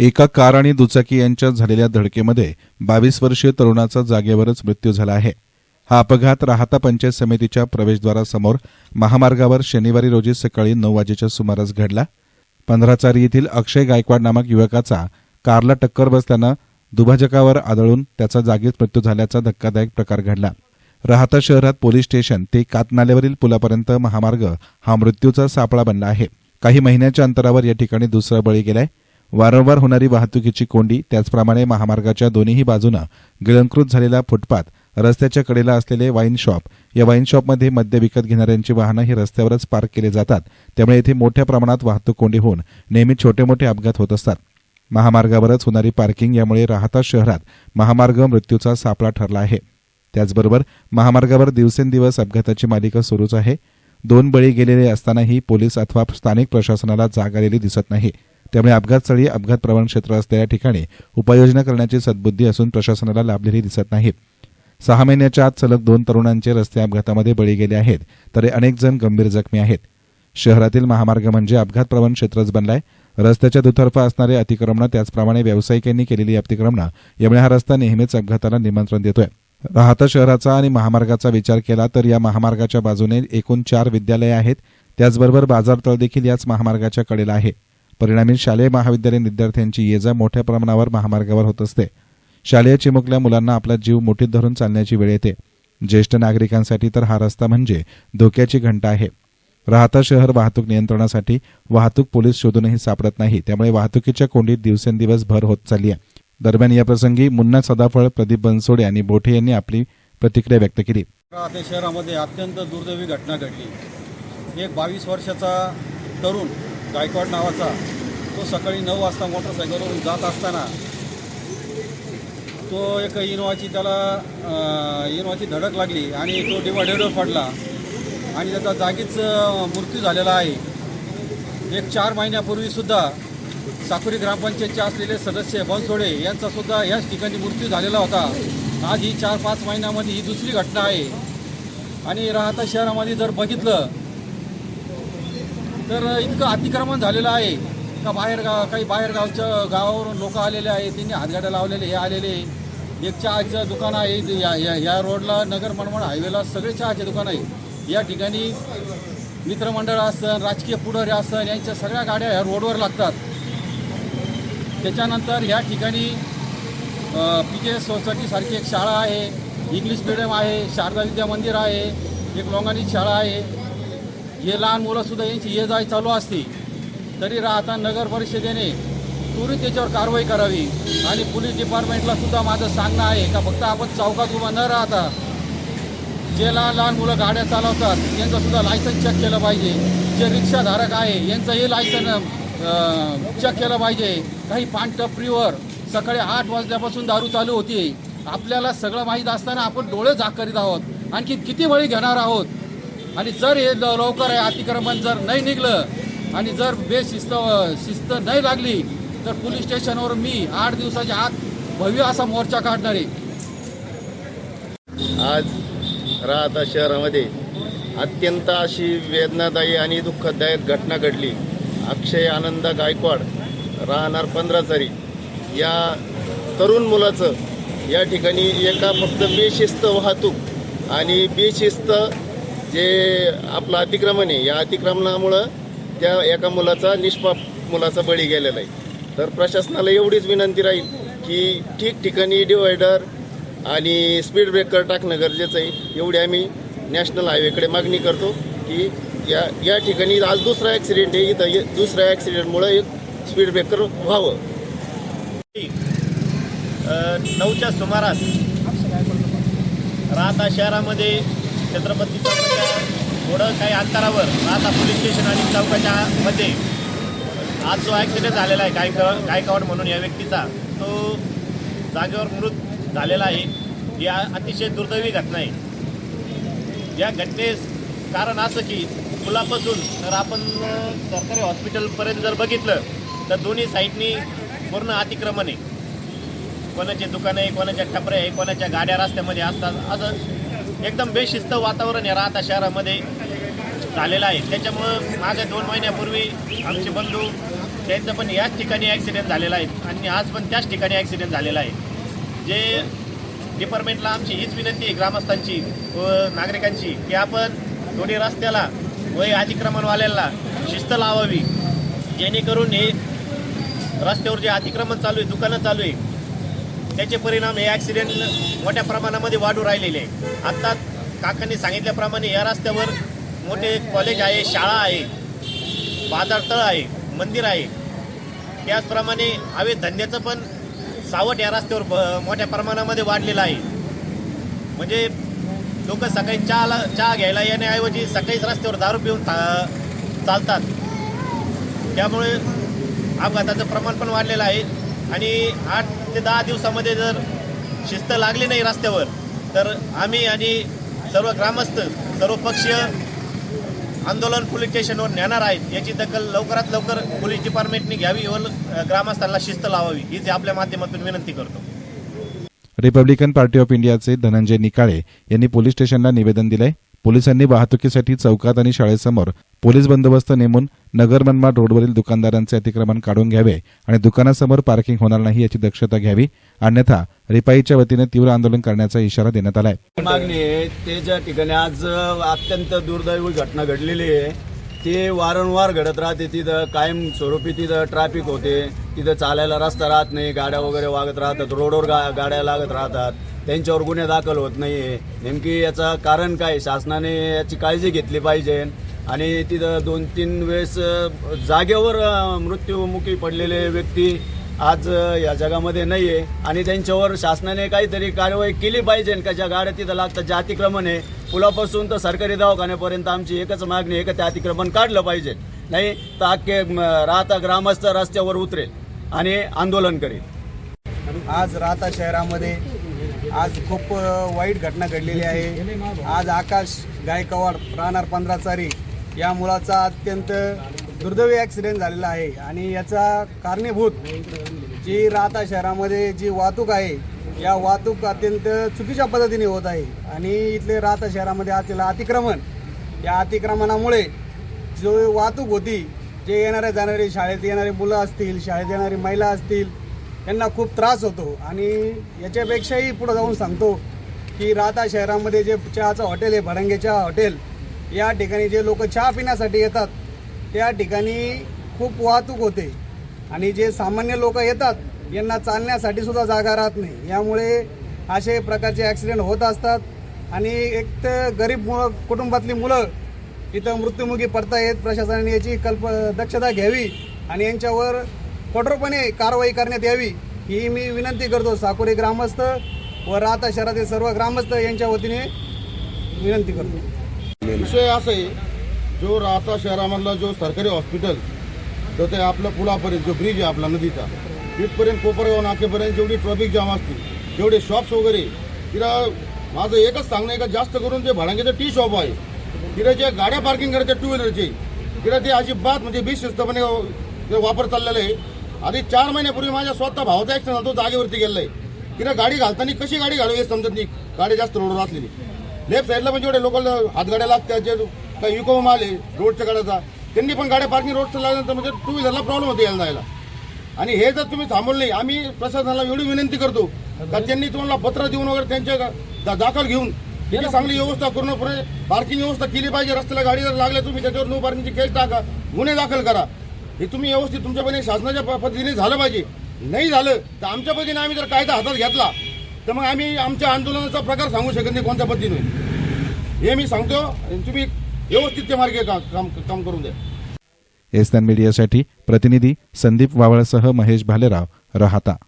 एका कार आणि दुचाकी यांच्यात झालेल्या धडकेमध्ये बावीस वर्षीय तरुणाचा जागेवरच मृत्यू झाला आहे. हा अपघात राहता पंचायत समितीच्या प्रवेशद्वारासमोर महामार्गावर शनिवारी रोजी सकाळी नऊ वाजेच्या सुमारास घडला. पंधराचारी येथील अक्षय गायकवाड नामक युवकाचा कारला टक्कर बसल्यानं दुभाजकावर आदळून त्याचा जागीच मृत्यू झाल्याचा धक्कादायक प्रकार घडला. राहता शहरात पोलीस स्टेशन ते कातनाल्यावरील पुलापर्यंत महामार्ग हा मृत्यूचा सापळा बनला आहे. काही महिन्याच्या अंतरावर या ठिकाणी दुसरा बळी गेलाय. वारंवार होणारी वाहतुकीची कोंडी त्याचप्रमाणे महामार्गाच्या दोन्ही बाजूनं गिळंकृत झालेला फुटपाथ रस्त्याच्या कडेला असलेले वाईन शॉप या वाईन शॉपमध्ये मद्य विकत घेणाऱ्यांची वाहनं ही रस्त्यावरच पार्क केले जातात. त्यामुळे येथे मोठ्या प्रमाणात वाहतूक कोंडी होऊन नेहमी छोटे मोठे अपघात होत असतात. महामार्गावरच होणारी पार्किंग यामुळे राहता शहरात महामार्ग मृत्यूचा सापळा ठरला आहे. त्याचबरोबर महामार्गावर दिवसेंदिवस अपघाताची मालिका सुरूच आहे. दोन बळी गेलेले असतानाही पोलीस अथवा स्थानिक प्रशासनाला जाग आलेली दिसत नाही. त्यामुळे अपघातस्थळी अपघात प्रवण क्षेत्र असलेल्या ठिकाणी उपाययोजना करण्याची सद्बुद्धी असून प्रशासनाला लाभलेली दिसत नाही सहा महिन्याच्या आत सलग दोन तरुणांचे रस्ते अपघातामध्ये बळी गेले आहेत तर अनेक जण गंभीर जखमी आहेत. शहरातील महामार्ग म्हणजे अपघात प्रवण क्षेत्रच बनलाय. रस्त्याच्या दुतर्फा असणारे अतिक्रमण त्याचप्रमाणे व्यावसायिकांनी केलेली अतिक्रमणं यामुळे हा रस्ता नेहमीच अपघाताला निमंत्रण देतोय. राहता शहराचा आणि महामार्गाचा विचार केला तर या महामार्गाच्या बाजूने एकूण चार विद्यालये आहेत. त्याचबरोबर बाजारतळ देखील याच महामार्गाच्या कडेला आहे. परिणामी शालेय महाविद्यालयीन विद्यार्थ्यांची ये जा मोठ्या प्रमाणावर महामार्गावर होत असते. शालेय चिमुकल्या मुलांना आपला जीव मुठीत धरून चालण्याची वेळ येते. ज्येष्ठ नागरिकांसाठी तर हा रस्ता म्हणजे धोक्याची घंटा आहे. राहता शहर वाहतूक नियंत्रणासाठी वाहतूक पोलीस शोधूनही सापडत नाही त्यामुळे वाहतुकीच्या कोंडीत दिवसेंदिवस भर होत चालली आहे दरम्यान या प्रसंगी मुन्ना सदाफळ प्रदीप बनसोडे आणि बोठे यांनी आपली प्रतिक्रिया व्यक्त केली. राहते शहरामध्ये अत्यंत दुर्दैवी घटना घडली. एक बावीस वर्षाचा तरुण गायकवाड नावाचा तो सकाळी नऊ वाजता मोटरसायकलवरून जात असताना तो एक इनोवाची त्याला इनोवाची धडक लागली आणि तो डिवायडेडवर पडला आणि त्याचा जागीच मृत्यू झालेला आहे. एक चार महिन्यापूर्वीसुद्धा साकुरी ग्रामपंचायतचे असलेले सदस्य बनसोडे यांचासुद्धा याच ठिकाणी मृत्यू झालेला होता. आज ही चार पाच महिन्यामध्ये ही दुसरी घटना आहे. आणि राहता शहरामध्ये जर बघितलं तर इतकं अतिक्रमण झालेलं आहे. का बाहेर गाव काही बाहेर गावच्या गावावरून लोक आलेले आहेत त्यांनी हातगाड्या लावलेले हे आलेले. एक चहाचं दुकान आहे या या या रोडला नगर मनमाड हायवेला सगळे चहाचे दुकान आहे. या ठिकाणी मित्रमंडळ असतं राजकीय पुढारी असतं यांच्या सगळ्या गाड्या ह्या रोडवर लागतात. त्याच्यानंतर ह्या ठिकाणी पी के एस सोसायटीसारखी एक शाळा आहे. इंग्लिश मिडियम आहे शारदा विद्या मंदिर आहे एक लोंगानी शाळा आहे. हे लहान मुलंसुद्धा यांची ये जाय चालू असते. तरी राहता नगर परिषदेने त्वरित त्याच्यावर कारवाई करावी. आणि पोलीस डिपार्टमेंटला सुद्धा माझं सांगणं आहे का फक्त आपण चौकात उभा न राहता जे लहान लहान मुलं गाड्या चालवतात यांचंसुद्धा लायसन लायसन्स चेक केलं पाहिजे. जे रिक्षाधारक आहे यांचंही लायसन चेक केलं पाहिजे. काही पानटपरीवर सकाळी आठ वाजल्यापासून दारू चालू होती. आपल्याला सगळं माहीत असताना आपण डोळे झाक करीत आहोत. आणखी किती बळी घेणार आहोत? आणि जर हे लवकर आहे अतिक्रमण जर नाही निघलं आणि जर बेशिस्त शिस्त नाही लागली तर पोलीस स्टेशनवर मी आठ दिवसाच्या आत भव्य असा मोर्चा काढणार आहे. आज राहता शहरामध्ये अत्यंत अशी वेदनादायी आणि दुःखदायक घटना घडली. अक्षय आनंद गायकवाड राहणार पंधराचारी. या तरुण मुलाचं या ठिकाणी एका फक्त बेशिस्त वाहतूक आणि बेशिस्त जे आपलं अतिक्रमण आहे या अतिक्रमणामुळं त्या एका मुलाचा निष्पाप मुलाचा बळी गेलेला आहे. तर प्रशासनाला एवढीच विनंती राहील की ठिकठिकाणी डिवायडर आणि स्पीड ब्रेकर टाकणं गरजेचं आहे. एवढी आम्ही नॅशनल हायवेकडे मागणी करतो की या या ठिकाणी आज दुसरा ॲक्सिडेंट आहे. इथं दुसऱ्या ॲक्सिडेंटमुळं एक स्पीड ब्रेकर व्हावं. नऊच्या सुमारास राहता शहरामध्ये छत्रपती चौकाच्या थोडं काही अंतरावर आता पोलीस स्टेशन आणि चौकाच्या मध्ये. आज जो ॲक्सिडेंट झालेला आहे गायक गायकवाड म्हणून या व्यक्तीचा तो जागेवर मृत झालेला आहे. ही अतिशय दुर्दैवी घटना आहे. या घटनेस कारण असं की मुलापासून जर आपण सरकारी हॉस्पिटलपर्यंत जर बघितलं तर दोन्ही साईडनी पूर्ण अतिक्रमण आहे. कोणाचे दुकानं आहे कोणाच्या टपऱ्या आहे कोणाच्या गाड्या रस्त्यामध्ये असतात असं एकदम बेशिस्त वातावरण हे राहता शहरामध्ये झालेलं आहे. त्याच्यामुळं मागे दोन महिन्यापूर्वी आमचे बंधू त्यांचं पण याच ठिकाणी ॲक्सिडेंट झालेला आहे आणि आज पण त्याच ठिकाणी ॲक्सिडेंट झालेला आहे. जे डिपार्टमेंटला आमची हीच विनंती आहे ग्रामस्थांची व नागरिकांची की आपण थोडी रस्त्याला व अतिक्रमणवाल्याला शिस्त लावावी. जेणेकरून हे रस्त्यावर जे अतिक्रमण चालू आहे दुकानं चालू आहे त्याचे परिणाम हे ॲक्सिडेंट मोठ्या प्रमाणामध्ये वाढू राहिलेले आहे आत्ता काकांनी सांगितल्याप्रमाणे या रस्त्यावर मोठे कॉलेज आहे शाळा आहे बाजारतळ आहे मंदिर आहे. त्याचप्रमाणे हवे धंद्याचं पण सावट या रस्त्यावर ब- मोठ्या प्रमाणामध्ये वाढलेलं आहे. म्हणजे लोक सकाळी चहाला चहा घ्यायला येण्याऐवजी सकाळीच रस्त्यावर दारू पिऊन चालतात. त्यामुळे अपघाताचं प्रमाण पण वाढलेलं आहे. आणि आठ ते दहा दिवसामध्ये जर शिस्त लागली नाही रस्त्यावर तर आम्ही आणि सर्व ग्रामस्थ सर्वपक्षीय आंदोलन पोलीस स्टेशनवर नेणार आहेत याची दखल लवकरात लवकर पोलीस डिपार्टमेंटने घ्यावी व ग्रामस्थांना शिस्त लावावी हीच आपल्या माध्यमातून विनंती करतो. रिपब्लिकन पार्टी ऑफ इंडियाचे धनंजय निकाळे यांनी पोलीस स्टेशनला निवेदन दिलंय. पोलिसांनी वाहतुकीसाठी चौकात आणि शाळेसमोर पोलीस बंदोबस्त नेमून नगर मनमाड रोडवरील दुकानदारांचे अतिक्रमण काढून घ्यावे आणि दुकानासमोर पार्किंग होणार नाही याची दक्षता घ्यावी अन्यथा रिपाईच्या वतीने तीव्र आंदोलन करण्याचा इशारा देण्यात आलाय. मागणी आहे. ते ज्या ठिकाणी आज अत्यंत दुर्दैवी घटना घडलेली आहे ते वारंवार घडत राहते. तिथं कायम स्वरूपी तिथं ट्रॅफिक होते. तिथं चालायला रस्ता राहत नाही. गाड्या वगैरे वागत राहतात. रोडवर गा गाड्या लागत राहतात. त्यांच्यावर गुन्हे दाखल होत नाही आहे नेमकी याचं कारण काय? शासनाने याची काळजी घेतली पाहिजे. आणि तिथं दोन तीन वेळेस जागेवर मृत्यूमुखी मृत्युमुखी पडलेले व्यक्ती आज या जगामध्ये नाही आहे आणि त्यांच्यावर शासनाने काहीतरी कारवाई केली पाहिजे. का ज्या गाड्या तिथं लागतात जे अतिक्रमण आहे. पुलापासून तर सरकारी दवाखान्यापर्यंत आमची एकच मागणी आहे का ते अतिक्रमण काढलं पाहिजे. नाही तर अख्खे राहता ग्रामस्थ रस्त्यावर उतरेल आणि आंदोलन करेल. आज राहता शहरामध्ये आज खूप वाईट घटना घडलेली आहे. आज आकाश गायकवाड राहणार पंधरा चारी या मुलाचा अत्यंत दुर्दैवी ॲक्सिडेंट झालेला आहे. आणि याचा कारणीभूत जी राहता शहरामध्ये जी वाहतूक आहे या वाहतूक अत्यंत चुकीच्या पद्धतीने होत आहे. आणि इथले राहता शहरामध्ये असलेलं अतिक्रमण या अतिक्रमणामुळे जो वाहतूक होती जे येणारे जाणारे शाळेत येणारे मुलं असतील शाळेत येणारी महिला असतील यांना खूप त्रास होतो. आणि याच्यापेक्षाही पुढं जाऊन सांगतो की राहता शहरामध्ये जे चहाचं हॉटेल आहे भडंगे चहा हॉटेल या ठिकाणी जे लोक चहा पिण्यासाठी येतात त्या ठिकाणी खूप वाहतूक होते. आणि जे सामान्य लोक येतात यांना चालण्यासाठी सुद्धा जागा राहत नाही. यामुळे असे प्रकारचे ॲक्सिडेंट होत असतात. आणि एक तर गरीब मुळ कुटुंबातली मुलं इथं मृत्युमुखी पडतायत. प्रशासनाने याची कल्प दक्षता घ्यावी. आणि यांच्यावर कठोरपणे कारवाई करण्यात यावी ही मी विनंती करतो. साकोरी ग्रामस्थ व राहता शहरातील सर्व ग्रामस्थ यांच्या वतीने विनंती करतो. विषय असा आहे जो राहता शहरामधला जो सरकारी हॉस्पिटल तर ते आपलं पुलापर्यंत जो ब्रिज आहे आपला नदीचा तिथपर्यंत कोपरगाव नाकेपर्यंत जेवढी ट्रॉफिक जाम असतील जेवढे शॉप्स वगैरे तिला माझं एकच सांगणं आहे का जास्त करून जे भाडंगीचं टी शॉप आहे तिथे ज्या गाड्या पार्किंग करायच्या टू व्हीलरचे तिला ते अजिबात म्हणजे बिनशिस्तपणे ते वापर चाललेला आहे आधी चार महिन्यापूर्वी माझ्या स्वतः भावाचा ॲक्सिडेंट झाला तो जागेवरती गेलाय तिथं गाडी घालताना कशी गाडी घालू हे समजत नाही. गाडी जास्त रोडवर असलेली. लेफ्ट साईडला पण जेवढे लोकल हातगाड्या लागतात जे काही युको आले रोडच्या गाड्याचा त्यांनी पण गाड्या पार्किंग रोडचं लागल्यानंतर म्हणजे टू व्हीलरला प्रॉब्लेम होते यायला जायला. आणि हे जर तुम्ही थांबवलं नाही आम्ही प्रशासनाला एवढी विनंती करतो का त्यांनी तुम्हाला पत्र देऊन वगैरे त्यांच्या दाखल घेऊन त्याची चांगली व्यवस्था पूर्णपणे पार्किंग व्यवस्था केली पाहिजे. रस्त्याला गाडी जर लागल्या तुम्ही त्याच्यावर नो पार्किंगची केस टाका गुन्हे दाखल करा. हे तुम्ही व्यवस्थित तुमच्यापणे शासनाच्या पद्धतीने झालं पाहिजे. नाही झालं तर आमच्या पद्धतीने आम्ही जर कायदा हातात घेतला तर मग आम्ही आमच्या आंदोलनाचा प्रकार सांगू शकत नाही कोणत्या पद्धतीने. हे मी सांगतो तुम्ही व्यवस्थित ते मार्गे का- काम काम करून द्या. एसनान मीडियासाठी प्रतिनिधी संदीप वावळसह महेश भालेराव राहता.